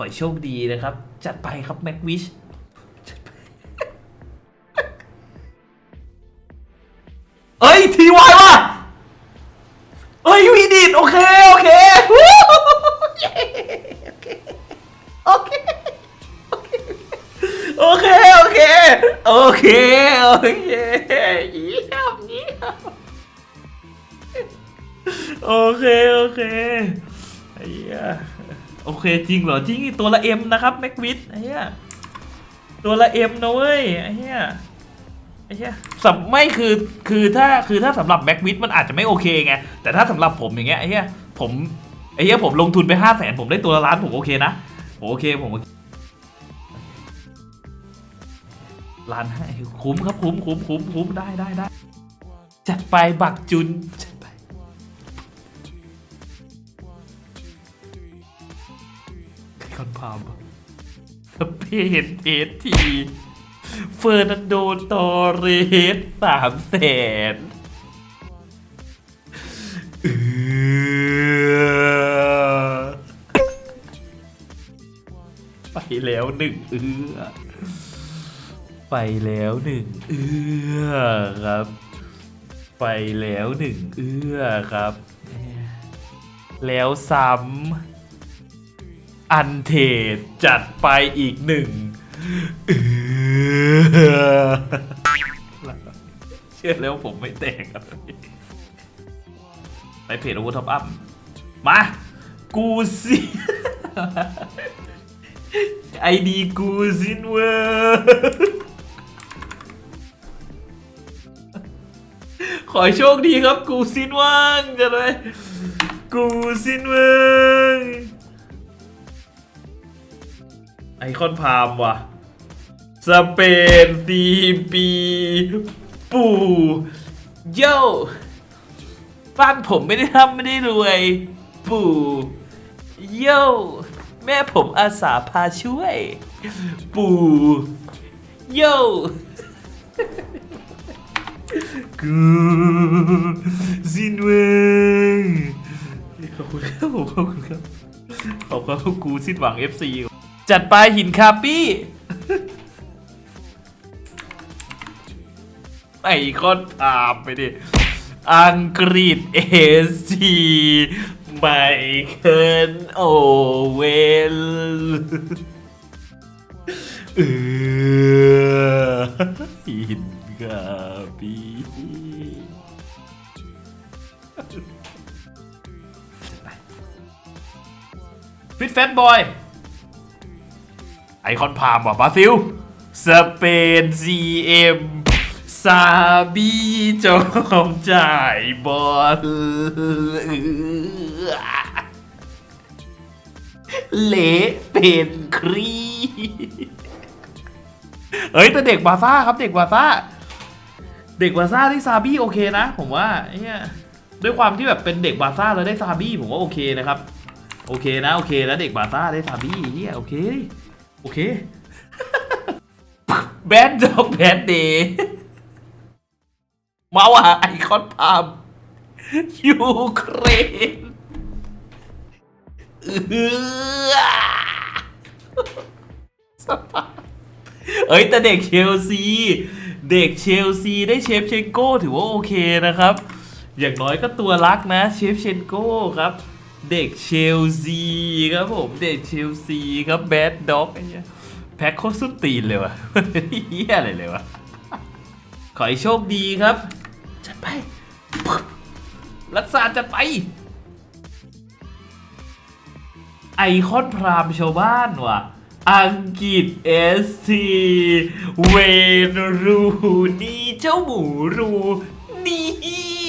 อให้โชคดีนะครับ จัดไปครับแม็กวิชเอ้ยทีวายว่ะเอ้ยวีดิดโอเค โอเควู้เย้โอเคโอเคโอเค โอเค โอเค โอเคเยี่ยมเยี่ยมโอเค โอเคไอ้เหี้ย โอเคจริงเหรอจริงตัวละเอ็มนะครับแม็กวิทไอ้เหี้ยตัวละเอ็มนะเว้ยไอ้เหี้ยไอ้เหี้ยสำไม่คือคือถ้าคือถ้าสำหรับแม็กวิทมันอาจจะไม่โอเคไงแต่ถ้าสำหรับผมอย่างเงี้ยไอ้เหี้ยผมไอ้เหี้ยผมลงทุนไปห้าแสนผมได้ตัวละล้านผมโอเคนะผมโอเคผมล้านให้คุ้มครับคุ้มคุ้มคุ้มคุ้มได้ได้ได้จัดไปบักจุน จัดไปคอนพามสเปนเอทีเฟอร์นันโดตอเรสสามแสนเออไปแล้วหนึ่งเอือไปแล้วหนึ่งเอือครับ ไปแล้วหนึ่งเอือครับ แล้วซ้ำ อันเทดจัดไปอีกหนึ่งเชื่อแล้วผมไม่แต่งครับไปเพจโอเวอร์ท็อปอัพ มา กูซิไอดีกูซินเวอร์ขอโชคดีครับกูซินว่างจะเลยกูซินเว่าง ไอคอนพามว่ะ สเปนซีปีปูโย่บ้านผมไม่ได้ทำไม่ได้รวย ปู่โย่แม่ผมอาสาพาช่วย ปู่โย่กูซินเวงขอบคุณครับผมขอบคุณครับขอบคุณครับกูสิ้นหวัง FC จัดไปหินคาปี้ไอคอนตามไปดิ อังกฤษเอซีไมเคิลโอเวลเออหินคาปีฟิตแฟตบอย อคอนพามว่ะบราซิล สเปนซีเอ็มซาบีจอมจ่ายบอลเละเป็นครีเอ้ยแต่เด็กบาซ่าครับเด็กบาซ่า เด็กบาซ่าที่ซาบี้โอเคนะ ผมว่าเนี่ยด้วยความที่แบบเป็นเด็กบาซ่าแล้วได้ซาบี้ผมว่าโอเคนะครับ โอเคนะโอเคแล้วเด็กบาซ่าได้ซาบี้เฮียโอเค โอเค แบดดอกแบดเดย์มาว่ะไอคอนพามยูเครนเออสภาพเอ้ยแต่เด็กเชลซี เด็กเชลซีได้เชฟเชนโก้ถือว่าโอเคนะครับ อย่างน้อยก็ตัวรักนะเชฟเชนโก้ครับ เด็กเชลซีครับผมเด็กเชลซีครับแบดด็อกไอ้เหี้ยแพ็คโคตรสุดตีนเลยวะเฮียอะไรเลยวะขอให้โชคดีครับ จัดไป รักษาจัดไป ไอคอนพรามชาวบ้านว่ะ อังกฤษเอสทีเวนรูนี่เจ้าหมูรูนี่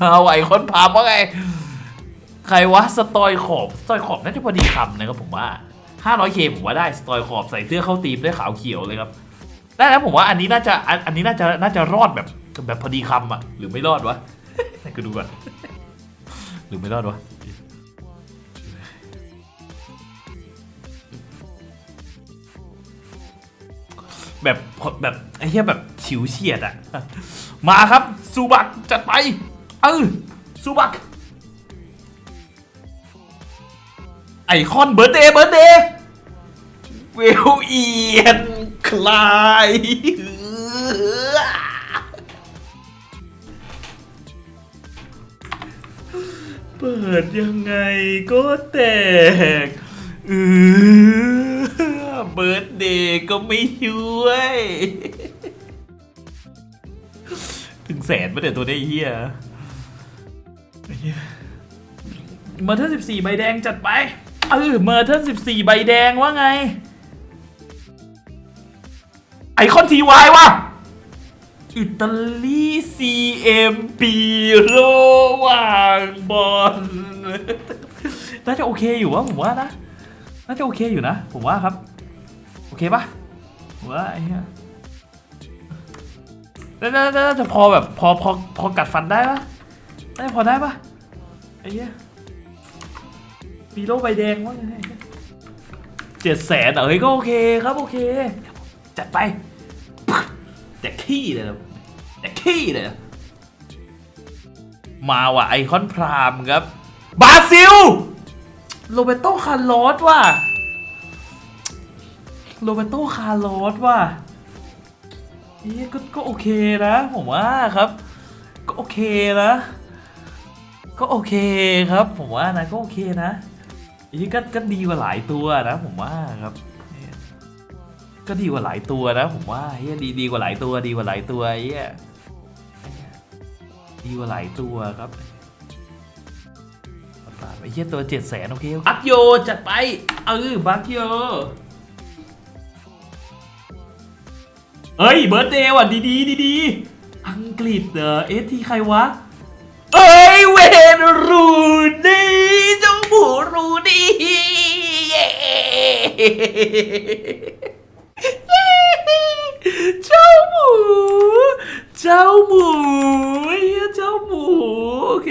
มาไหวคนพามว่าไง ใครวะสตอยขอบสตอยขอบน่าจะพอดีคำนะครับผมว่า 500k ผมว่าได้สตอยขอบใส่เสื้อเข้าตีมด้วยขาวเขียวเลยครับได้แล้วผมว่าอันนี้น่าจะอันนี้น่าจะน่าจะรอดแบบแบบพอดีคำอะหรือไม่รอดวะไหนกูดูก่อนหรือไม่รอดวะแบบแบบไอ้เหี้ยแบบ ฉิวเฉียดอะมาครับซูบักจัดไป เออซูบักไอคอนเบิร์ดเดย์เบิร์ดเดย์เวลเอียนคลายเปิดยังไงก็แตกเออเบิร์ดเดย์ก็ไม่ช่วย แสนไม่แต่ตัวได้เฮียเมอร์เทอร์สิบสี่ใบแดงจัดไปเออเมอร์เทอร์สิบสี่ใบแดงว่าไง ไอคอนทีวายวะอิตาลีซีเอ็มปีระหว่างบอลน่าจะโอเคอยู่วะผมว่านะ น่าจะโอเคอยู่นะ ผมว่าครับ โอเคปะว่าไอ้เหี้ย น่าน่าน่าจะพอแบบพอพอพอกัดฟันได้ปะได้พอได้ปะไอ้เหี้ยปีโลใบแดงว่าไงเจ็ดแสนเอ้ยก็โอเคครับโอเค จัดไปแจกขี้เลยนะแจกขี้เลยนะมาว่ะไอคอนพรามครับบราซิลโรเบโตคาร์ลอสว่ะโรเบโตคาร์ลอสว่ะ เอ๊ะก็ก็โอเคนะ ผมว่าครับ ก็โอเคนะ ก็โอเคครับ ผมว่านะก็โอเคนะอันนี้ก็ก็ดีกว่าหลายตัวนะผมว่าครับ ก็ดีกว่าหลายตัวนะ ผมว่าเฮียดีดีกว่าหลายตัวดีกว่าหลายตัวเฮียดีกว่าหลายตัวครับฝากไอ้เฮียตัวเจ็ดแสนโอเคบักโยจัดไปเออบักโย เอ้ยเบิร์ดเดย์ว่ะดีดีดีดีๆอังกฤษเหรอเอ๊ะที่ใครวะ เอ้ยเวนรูนี่เจ้าหมูรูนี่เย้เจ้าหมู เจ้าหมูเฮ้ยเจ้าหมู โอเค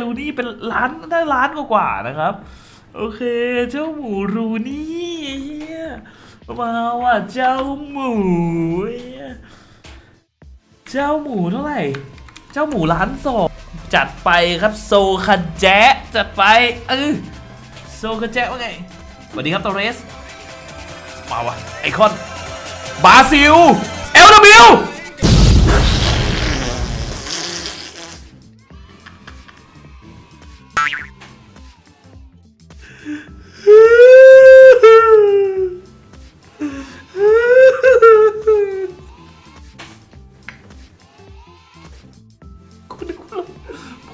รูนี่เป็นล้านได้ล้านกว่าๆนะครับ โอเค เจ้าหมูรูนี่เฮีย มาว่ะเจ้าหมู เจ้าหมูเท่าไหร่ เจ้าหมูล้านสองจัดไปครับโซคันแจ๊จัดไปเออโซคันแจ๊ว่าไงสวัสดีครับตอเรสมาวะไอคอนบาซิลเอลบิล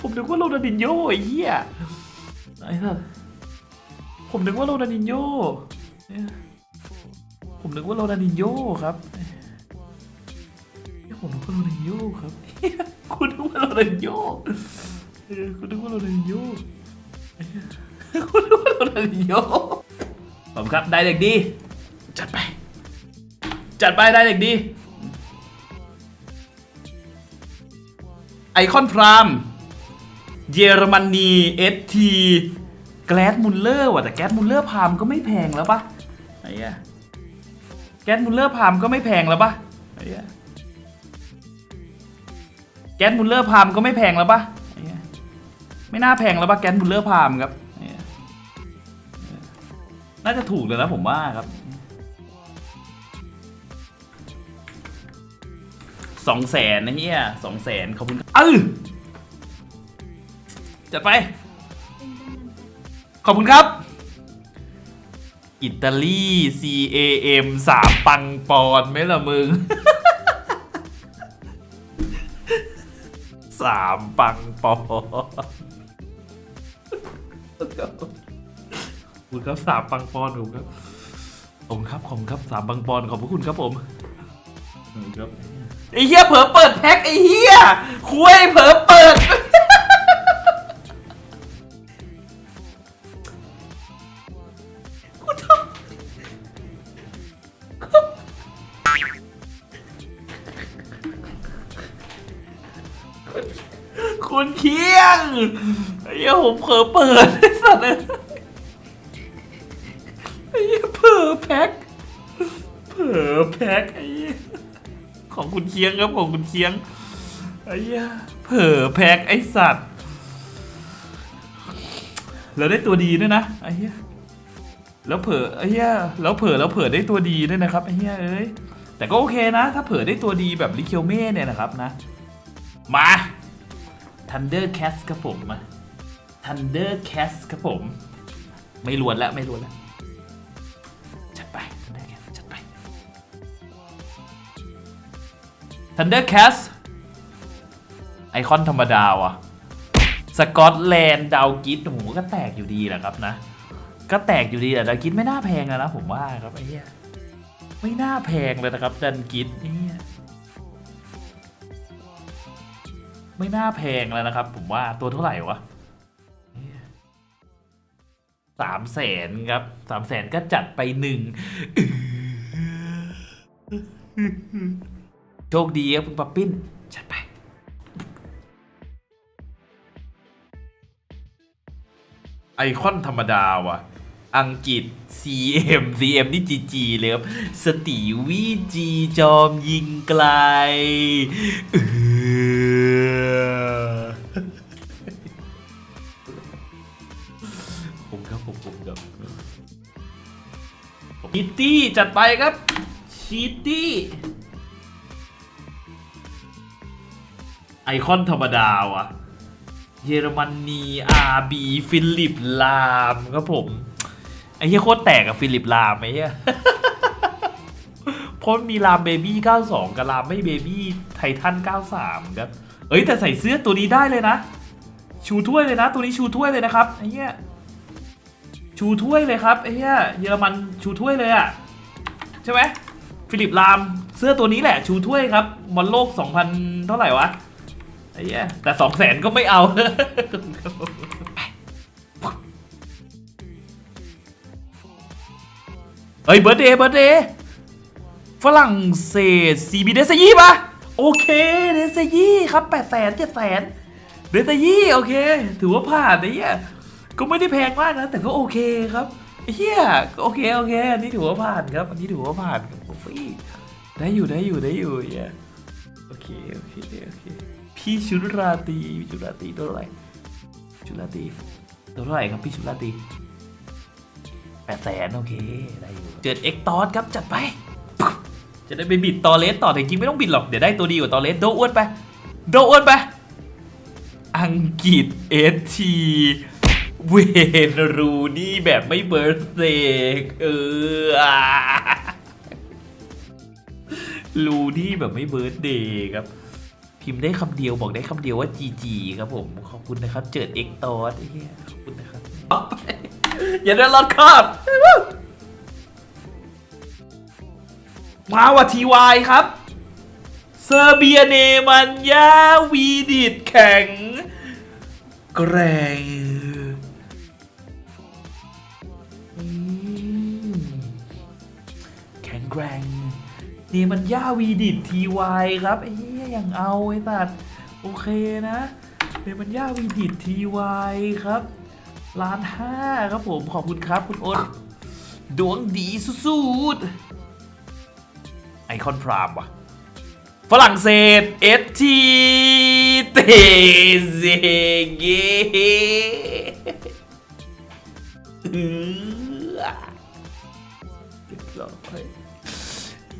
ผมนึกว่าโรนัลดินโญ่ไอ้เหี้ยไอ้สัสผมนึกว่าโรนัลดินโญ่เนี่ยผมนึกว่าโรนัลดินโญ่ครับผมนึกว่าโรนัลดินโญ่ครับคุณนึกว่าโรนัลดินโญ่คุณนึกว่าโรนัลดินโญ่เอ้ยคุณนึกว่าโรนัลดินโญ่ผมครับได้เด็กดี จัดไป จัดไปได้เด็กดี ไอคอนพราม เยอรมนีเอสทีแกลดมุลเลอร์ว่ะแต่แกลดมุลเลอร์พามก็ไม่แพงแล้วปะไอ้เหี้ยแกลดมุลเลอร์พามก็ไม่แพงแล้วปะไอ้เหี้ยแกลดมุลเลอร์พามก็ไม่แพงแล้วปะไอ้เหี้ยไม่น่าแพงแล้วปะแกลดมุลเลอร์พามครับไอ้เหี้ยน่าจะถูกเลยนะผมว่าครับสองแสนนะเฮียสองแสนขอบคุณเออ จัดไป ขอบคุณครับ อิตาลี CAM สามปังปอนด์ไหมล่ะมึง สามปังปอนด์ขอบคุณครับสามปังปอนด์ผมครับขอบคุณครับขอบคุณครับสามปังปอนด์ขอบพระคุณครับผมขอบคุณครับไอ้เหี้ยเผลอเปิดแพ็คไอ้เหี้ยคุยเผลอเปิด ไอ้เหี้ยผมเผลอเปิดไอ้สัตว์เลยไอ้เหี้ยเผลอแพ็คเผลอแพ็คไอ้เหี้ยของคุณเคียงครับของคุณเคียงไอ้เหี้ยเผลอแพ็คไอ้สัตว์แล้วได้ตัวดีด้วยนะไอ้เหี้ยแล้วเผลอไอ้เหี้ยแล้วเผลอแล้วเผลอได้ตัวดีด้วยนะครับไอ้เหี้ยเอ้ยแต่ก็โอเคนะ ถ้าเผลอได้ตัวดีแบบลิเคียวเม่เนี่ยนะครับนะ มา Thunder Cat ครับผมมา Thunder Cat ครับผม ไม่ลวนแล้วไม่ลวนแล้ว จัดไป Thunder Cat จัดไป Thunder Cat ไอคอนธรรมดาว่ะสกอตแลนด์ดาวกิทโอ้โหก็แตกอยู่ดีแหละครับนะ ก็แตกอยู่ดีแต่ดันกิทไม่น่าแพงนะผมว่าครับไอ้เหี้ยไม่น่าแพงเลยนะครับดันกิทนี่ ไม่น่าแพงแล้วนะครับ ผมว่าตัวเท่าไหร่วะสามแสนครับสามแสนก็จัดไปหนึ่งโชคดีครับคุณป๊อปปิ้น จัดไป ไอคอนธรรมดาว่ะ อังกฤษ CM CM นี่ GG เลยครับ สตีวีจีจอมยิงไกล ผมครับผมผมครับชิตี้จัดไปครับชิตี้ไอคอนธรรมดาว่ะเยอรมนีอาร์บีฟิลิปลามครับผม ไอ้เหี้ยโคตรแตกกับฟิลิปลามไอ้เหี้ยเพราะมีลามเบบี้ 92 กับลามไม่เบบี้ไททัน 93 ครับ เอ้ยแต่ใส่เสื้อตัวนี้ได้เลยนะ ชูถ้วยเลยนะ ตัวนี้ชูถ้วยเลยนะครับไอ้เหี้ย ชูถ้วยเลยครับไอ้เหี้ยเยอรมันชูถ้วยเลยอะใช่ไหมฟิลิปลามเสื้อตัวนี้แหละชูถ้วยครับบอลโลก 2000 เท่าไหร่วะไอ้เหี้ยแต่สองแสนก็ไม่เอาเฮ้ยเบิร์ดเดย์เบิร์ดเดย์ฝรั่งเศสซีบีเดซยี่ปะโอเคเดซยี่ครับแปดแสนเจ็ดแสนเดซยี่โอเค ถือว่าผ่านไอ้เหี้ย ก็ไม่ได้แพงมากนะ แต่ก็โอเคครับเหี้ยโอเคโอเค อันนี้ถือว่าผ่านครับ อันนี้ถือว่าผ่านครับโอ้ยได้อยู่ได้อยู่ได้อยู่เหี้ยโอเคโอเคโอเค พี่ชุราตีชุราตีตัวเท่าไรชุราตีตัวเท่าไหร่ครับพี่ชุราตีแปดแสนโอเคได้อยู่เจิดเอ็กตอสครับจัดไป จะได้ไปบิดตอเลสต่อแต่จริงไม่ต้องบิดหรอก เดี๋ยวได้ตัวดีกว่าตอเลสโดอ้วนไป โดอ้วนไป อังกฤษเอที เวนรูนี่แบบไม่เบิร์ธเดย์เอออะลูนี่แบบไม่เบิร์ดเดย์ครับ พิมพ์ได้คำเดียวบอกได้คำเดียวว่า GG ครับผม ขอบคุณนะครับ เจิดเอ็กตอสเหี้ยขอบคุณนะครับ อย่าได้รอดคาบมาว่ะทีวายครับ เซอร์เบียเนมันยาวีดิดแข็ง แกร่ง กร่งนี่มันย่าวีดิดทีวายครับไอ้เหี้ยอย่างเอาไอ้สัตว์โอเคนะนี่มันย่าวีดิดทีวายครับล้านห้าครับผมขอบคุณครับคุณอ้นดวงดีสุดๆไอคอนพรามว่ะ ฝรั่งเศสเอสทีเตเซเกเออเรียบร้อย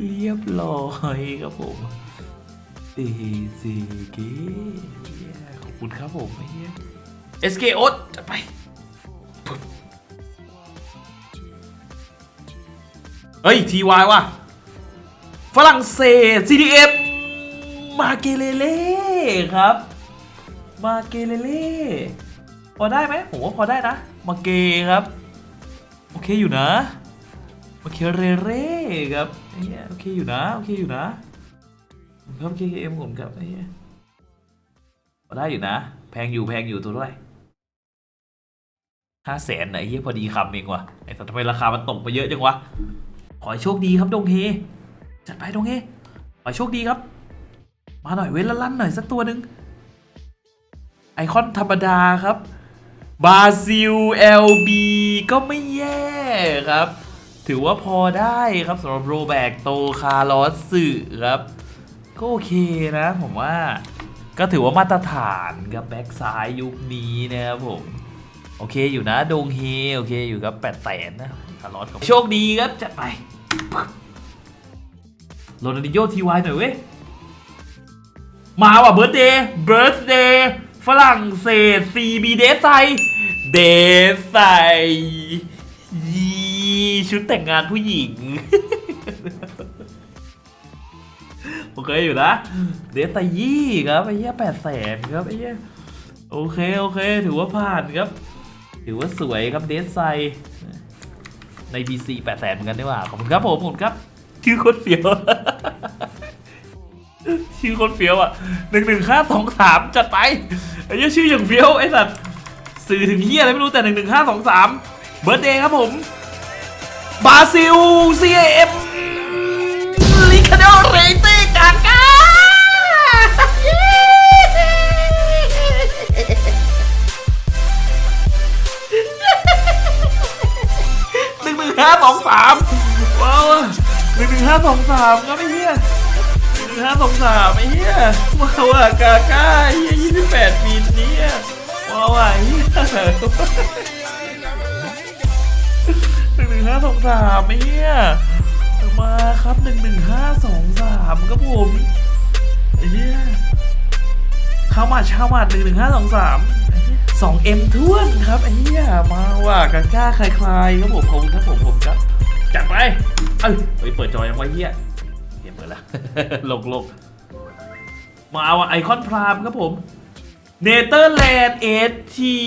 เรียบร้อยครับผมเอซเกขอบคุณครับผมไอ้เหี้ย SK โอ๊ตจัดไปปึ๊บเฮ้ย TY ว่ะ ฝรั่งเศส CDM มาเกเลเล่ครับ มาเกเลเล่พอได้ไหมผมว่าพอได้นะ มาเกครับ โอเคอยู่นะ โอเคเรเร่ครับเอ้ยโอเคอยู่นะโอเคอยู่นะเพิ่ม KKM ผมครับไอ้เหี้ยพอได้อยู่นะ แพงอยู่แพงอยู่ตัวด้วยห้าแสนไหนเฮียพอดีคำเองว่ะไอ้สัตว์ทำไมราคามันตกไปเยอะจังวะขอให้โชคดีครับดงเฮจัดไปดงเฮขอให้โชคดีครับ มาหน่อยเว้นละลั่นหน่อยสักตัวหนึ่งไอคอนธรรมดาครับบาซิล LB ก็ไม่แย่ครับ ถือว่าพอได้ครับสำหรับโรแบกโตคาร์ลอสสึครับก็โอเคนะผมว่าก็ถือว่ามาตรฐานกับแบ็กซ้ายยุคนี้นะครับผม โอเคอยู่นะดงเฮโอเคอยู่กับ8ปดแสนนะคาร์ลอสโชคดีครับจัดไปโรนัลดิโยทีวายหน่อยเว้ย มาว่ะเบิร์ดเดย์เบิร์ดเดย์ฝรั่งเศส CB เดสไซเดสไซ ชุดแต่งงานผู้หญิง โอเคอยู่นะ เดสไซยี่ครับไอ้เหี้ยแปดแสนครับไอ้เหี้ยโอเคโอเค ถือว่าผ่านครับ ถือว่าสวยครับเดสไซใน BC แปดแสนเหมือนกันดีกว่าขอบคุณครับผมขอบคุณครับ ชื่อโคตรเฟี้ยว ชื่อโคนเฟี้ยวอะหนึ่งหนึ่งห้าสองสามจัดไปไอ้เหี้ยชื่ออย่างเฟี้ยวไอ้สัตว์สื่อถึงเฮียอะไรไม่รู้แต่หนึ่งหนึ่งห้าสองสามเบิร์ดเดย์ครับผม บราซิล CAM ลิคาโดเรเต้กากาหนึ่งหนึ่งห้าสองสามว้าวหนึ่งหนึ่งห้าสองสามครับไอ้เหี้ยหนึ่งห้าสองสามไอ้เหี้ยว้าวอะกาก้าไอ้เหี้ยยี่สิบแปดปีนี้ว้าวอะเหี้ย ห้าสองสามไอ้เหี้ยมาครับหนึ่งหนึ่งห้าสองสามครับผมไอ้เหี้ยข้าวมัดข้าวมัดหนึ่งหนึ่งห้าสองสามสองเอ็มท้วนครับไอ้เหี้ยมาว่ะกาก้าคลายครับผมผมครับผมผมครับจัดไปเอ้ยเฮ้ยเปิดจอยังไวะเหี้ยเก็บเปิดละลงลงมาเอาไอคอนพรามครับผม เนเธอร์แลนด์เอที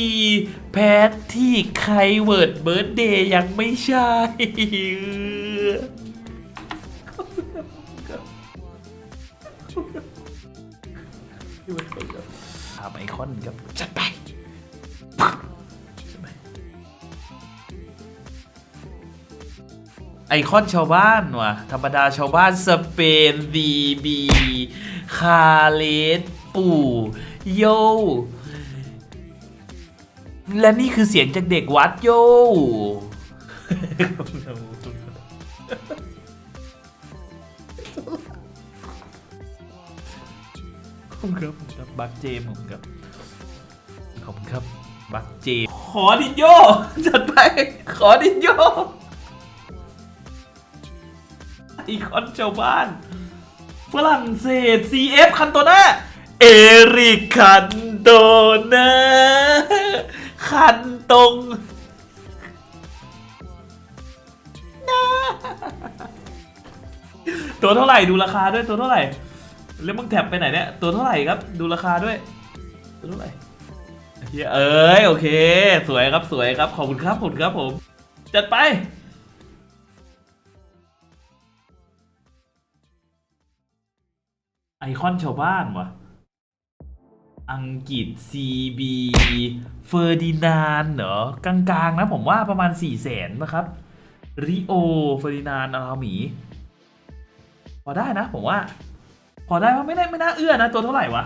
แพทที่ไครเวิร์ดเบิร์ดเดย์ยังไม่ใช่ทำไอคอนครับจัดไปไอคอนชาวบ้านว่ะ ธรรมดาชาวบ้านสเปนดีบี คาเลสปู่ โย และนี่คือเสียงจากเด็กวัดโย ขอบคุณครับผมครับบักเจมส์ผมครับขอบคุณครับบักเจมส์ขอดินโยจัดไป ขอดินโยไอคอนชาวบ้านฝรั่งเศส CF คันโตนา เอริกคันโตนาคันตรงนาตัวเท่าไหร่ดูราคาด้วยตัวเท่าไหร่แล้วมึงแท็บไปไหนเนี่ยตัวเท่าไหร่ครับ ดูราคาด้วยตัวเท่าไหร่เฮียเอ้ยโอเค สวยครับสวยครับขอบคุณครับขอบคุณครับผม จัดไปไอคอนชาวบ้านวะ อังกฤษ CB เฟอร์ดินานเหรอกลางๆนะผมว่าประมาณ4ี่แสนนะครับริโอเฟอร์ดินานอาราหมี พอได้นะผมว่า พอได้ว่าไม่ได้ไม่น่าเอื้อนะ ตัวเท่าไหร่วะ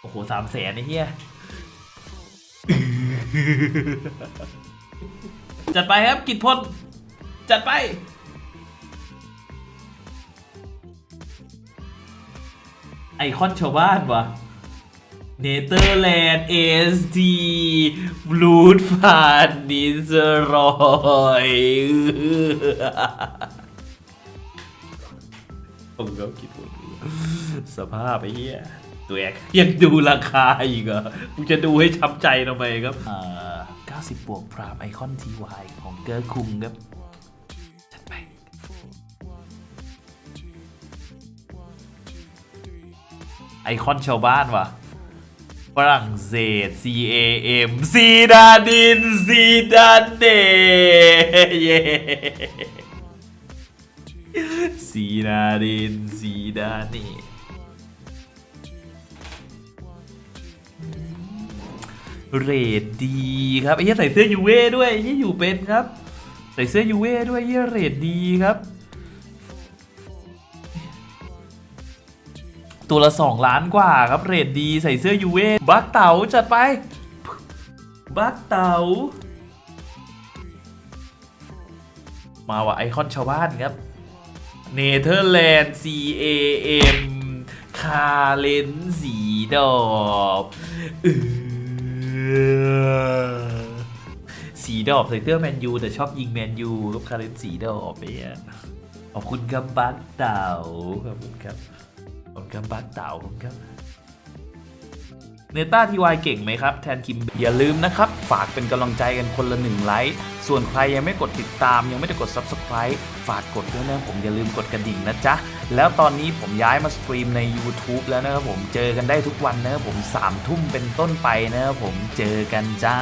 โอ้โหสามแสนไอ้เหี้ยจัดไปครับกิจพลจัดไปไอคอนชาวบ้านวะ เนเธอร์แลนด์เอสทีบลูดฟานนิสรอยผมก็คิดว่าสภาพไอ้เหี้ยตัวแอกยังดูราคาอีกเหรอกูจะดูให้ช้ำใจทำไมครับอ่า90 บวกพรามไอคอนทีวายของเกอร์คุงครับจัดไปไอคอนชาวบ้านว่ะ ฝรั่งเศส C A M ซีดาดินซีดานเดเยซีดาดินซีดานีเรดดีครับไอ้เหี้ใส่เสื้อยูเว่ด้วยไอ้ยี่อยู่เป็นครับ ใส่เสื้อยูเว่ด้วยไอ้ยี่เรดดีครับ ตัวละ 2 ล้านกว่าครับเรดดีใส่เสื้อยูเว่บักเต๋าจัดไป บักเต๋ามาว่ะไอคอนชาวบ้านครับเนเธอร์แลนด์ C A M คาเลนสีดอกสีดอกใส่เสื้อแมนยูแต่ชอบยิงแมนยูครับคาเลนสีดอกเนี่ยขอบคุณครับบักเต๋าขอบคุณครับ ขอบคุณครับบักเต๋าขอบคุณครับเนต้าทีวายเก่งไหมครับ แทนคิมอย่าลืมนะครับ ฝากเป็นกำลังใจกันคนละหนึ่งไลค์ส่วนใครยังไม่กดติดตาม ยังไม่ได้กด Subscribe ฝากกดด้วยนะผมอย่าลืมกดกระดิ่งนะจ๊ะ แล้วตอนนี้ผมย้ายมาสตรีมใน YouTube แล้วนะครับผมเจอกันได้ทุกวันนะครับผม3ทุ่มเป็นต้นไปนะครับผมเจอกันจ้า